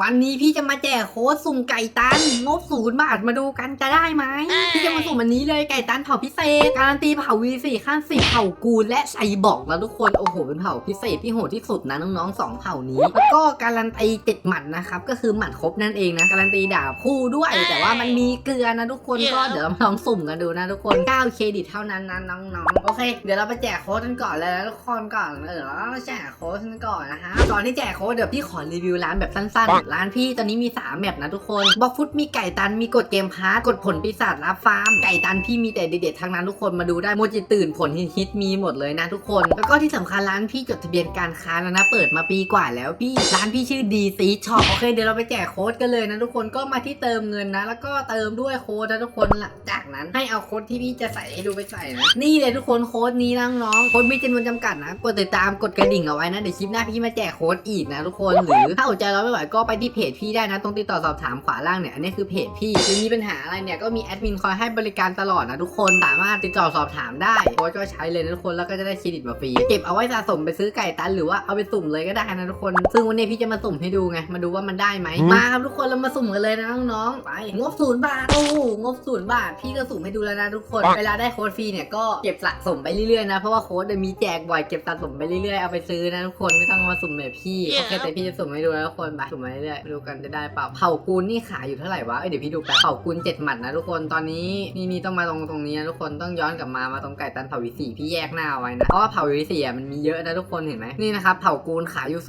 วันนี้พี่จะมาแจกโค้ดสุ่มไก่ตัน งบศูนย์บาทมาดูกันจะได้ไหมพี่จะมาสุ่มอันนี้เลยไก่ตันเผาพิเศษ การันตีเผาวีสี่ขั้นสี่เผากูลและไซบอกแล้วทุกคนโอ้โหเป็นเผาพิเศษที่โหดที่สุดนะน้องๆสองเผ่านี้แล้วก็การันตีเจ็ดหมัดนะครับก็คือหมัดครบนั่นเองนะการันตีดาบคู่ด้วย แต่ว่ามันมีเกลือนะทุกคนก็เดี๋ยวเรามาลองสุ่มกันดูนะทุกคน9เครดิตเท่านั้นนะน้องๆโอเค เดี๋ยวเราไปแจกโค้ดกันก่อนเลยนะทุกคนก่อนเออเรามาแจกโค้ดกันก่อนนะฮะก่อนที่แจกโค้ดเดี๋ยวพี่ขอรีวิวร้านแบบสั้นๆร้านพี่ตอนนี้มี 3 แมปนะทุกคนบอกฟุตมีไก่ตันมีกดเกมพาร์กดผลปีศาจรับฟาร์ม ไก่ตันพี่มีแต่เด็ดๆทั้งนั้นทุกคนมาดูได้โมจิตื่นผลฮิตๆมีหมดเลยนะทุกคน แล้วก็ที่สำคัญร้านพี่จดทะเบียนการค้าแล้วนะ เปิดมาปีกว่าแล้วพี่ ร้านพี่ชื่อดีซีช็อปโอเคเดี๋ยวเราไปแจกโค้ดกันเลยนะทุกคนก็มาที่เติมเงินนะ แล้วก็เติมด้วยโค้ดนะทุกคนลังจาก นั้นให้เอาโค้ดที่พี่จะใส่ให้ดูไปใส่นะ นี่เลยทุกคนโค้ดนี้นะน้องๆโค้ดมีจำนวนจำกัดนะ กดติดตามกดกระดิ่งเอาไว้นะเดี๋ยวคลิปหน้าพี่มาแจกโค้ดอีกนะทุกคนหรือถ้าอดใจเราไม่ไหวก็ไปที่เพจพี่ได้นะ ตรงติดต่อสอบถามขวาล่างเนี่ยอันนี้คือเพจพี่หรือมีปัญหาอะไรเนี่ยก็มีแอดมินคอยให้บริการตลอดนะทุกคนสามารถติดต่อสอบถามได้โค้ดก็ใช้เลยนะทุกคนแล้วก็จะได้เครดิตมาฟรีเก็บเอาไว้สะสมไปซื้อไก่ตันหรือว่าเอาไปสุ่มเลยก็ได้นะทุกคน ซึ่งวันนี้พี่จะมาสุ่มให้ดูไงมาดูว่ามันได้ไหมมาครับทุกคนเรามาสุ่มกันเลยนะน้องๆไปงบศูนย์บาทโอ้โหงบศูนย์บาทพี่กสุ่มให้ดูแล้วนะทุกคน เวลาได้โค้ดฟรีเนี่ยก็เก็บสะสมไปเรื่อยๆนะ เพราะว่าโค้ดเดี๋ยวมีแจกบ่อยเก็บสะสมไปเรื่อยๆ เอาไปซื้อนะทุกคน ไม่ต้องมาสุ่มแบบพี่ โอเคแต่พี่จะสุ่มให้ดูแล้วทุกคนไปสุ่มมาเรื่อยๆมาดูกันจะได้เปล่า เผากูลนี่ขายอยู่เท่าไหร่วะ เอ้ยเดี๋ยวพี่ดูแป๊บเผากูลเจ็ดหมัดนะทุกคน ตอนนี้นี่นี่ต้องมาตรงตรงนี้นะทุกคน ต้องย้อนกลับมา มาตรงไก่ตันเผาวิสีพี่แยกหน้าเอาไว้นะ เพราะว่าเผาวิสีอะมันมีเยอะนะทุกคนเห็นไหมนี่นะครับเผากูลขายอยู่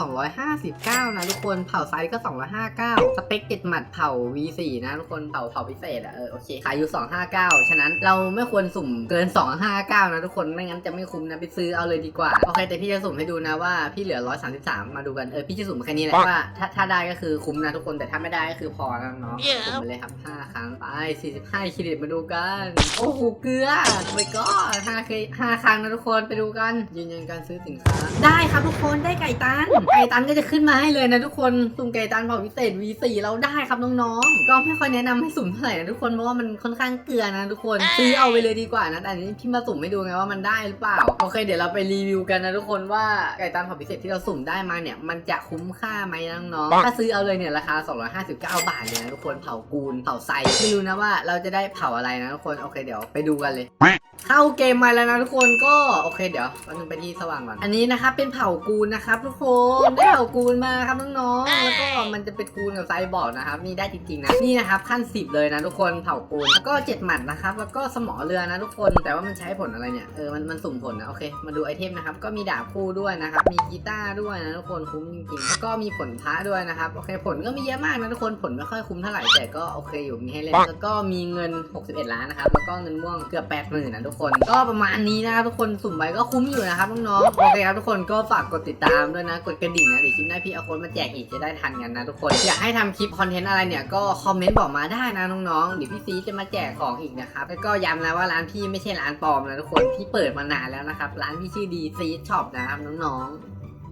259 นะทุกคน เผาไซส์ก็ 259 สเปคเจ็ดหมัดเผา V4 นะทุกคน เผาเผาพิเศษอะเออโอเค ขายอยู่ 259ฉะนั้นเราไม่ควรสุ่มเกิน 259 นะทุกคนไม่งั้นจะไม่คุ้มนะไปซื้อเอาเลยดีกว่าโอเคแต่พี่จะสุ่มให้ดูนะว่าพี่เหลือ 133 มาดูกันเออพี่จะสุ่มแค่นี้แหละว่าถ้าถ้าได้ก็คือคุ้มนะทุกคนแต่ถ้าไม่ได้ก็คือพอนะเนาะสุ่มไปเลยครับ 5 ครั้งไป 45เครดิตมาดูกัน โอ้โหเกลือไปก็5เค5ครั้งนะทุกคนไปดูกันยืนยันการซื้อสินค้า ได้ครับทุกคนได้ไก่ตันไก่ตันก็จะขึ้นมาให้เลยนะทุกคนสุ่มไก่ตันเผาพิเศษ V4 เราได้ครับน้องๆก็ไม่ค่อยแนะนำให้สุ่มเท่าไหร่นะทุกคนเพราะว่ามันค่อนข้างเกลือนะทุกคนซื้อเอาไปเลยดีกว่านะ แต่อันนี้พี่มาสุ่มให้ดูไงว่ามันได้หรือเปล่า โอเค เดี๋ยวเราไปรีวิวกันนะทุกคนว่าไก่ตันเผาพิเศษที่เราสุ่มได้มาเนี่ย มันจะคุ้มค่าไหมน้องๆ ถ้าซื้อเอาเลยเนี่ยราคา 259 บาทเลยนะทุกคนเผากูลเผาไซไม่รู้นะว่าเราจะได้เผาอะไรนะทุกคน โอเคเดี๋ยวไปดูกันเลย เข้าเกมมาแล้วนะทุกคนก็โอเคเดี๋ยววันนึงไปที่สว่างก่อน อันนี้นะครับเป็นเผากูลนะครับทุกคนได้เผากูลมาครับน้องๆ แล้วก็มันจะเป็นกูลกับไซบอร์ดนะครับนี่ได้จริงๆนะ นี่นะครับขั้นสิบเลยนะทุกคนเผากูลแล้วก็เจ็ดหมัดนะครับ แล้วก็สมอเรือนะทุกคน แต่ว่ามันใช้ผลอะไรเนี่ย เออ มันมันสุ่มผลนะ โอเค มาดูไอเทมนะครับ ก็มีดาบคู่ด้วยนะครับ มีกีตาร์ด้วยนะทุกคน คุ้มจริงๆ แล้วก็มีผลพระด้วยนะครับ โอเค ผลก็มีเยอะมากนะทุกคน ผลไม่ค่อยคุ้มเท่าไหร่ แต่ก็โอเคอยู่ มีให้เล่น แล้วก็มีเงิน 61 ล้านนะครับ แล้วก็เงินม่วงเกือบ8 0,000นะทุกคน ก็ประมาณนี้นะครับทุกคน สุ่มไปก็คุ้มอยู่นะครับน้องๆ โอเคครับทุกคนก็ฝากกดติดตามด้วยนะ กดกระดิ่งนะเดี๋ยวคลิปหน้าพี่เอาโค้ดมาแจกอีกจะได้ทันกันนะทุกคน อยากให้ทำคลิปคอนเทนต์อะไรเนี่ยก็คอมเมนต์บอกมาได้นะน้องๆเดี๋ยวพี่ซีจะมาแจกของอีกนะครับแล้วก็ย้ำนะว่าร้านพี่ไม่ใช่ร้านปลอมนะทุกคนพี่เปิดมานานแล้วนะครับ ร้านพี่ชื่อดีซีช็อปนะครับน้องๆ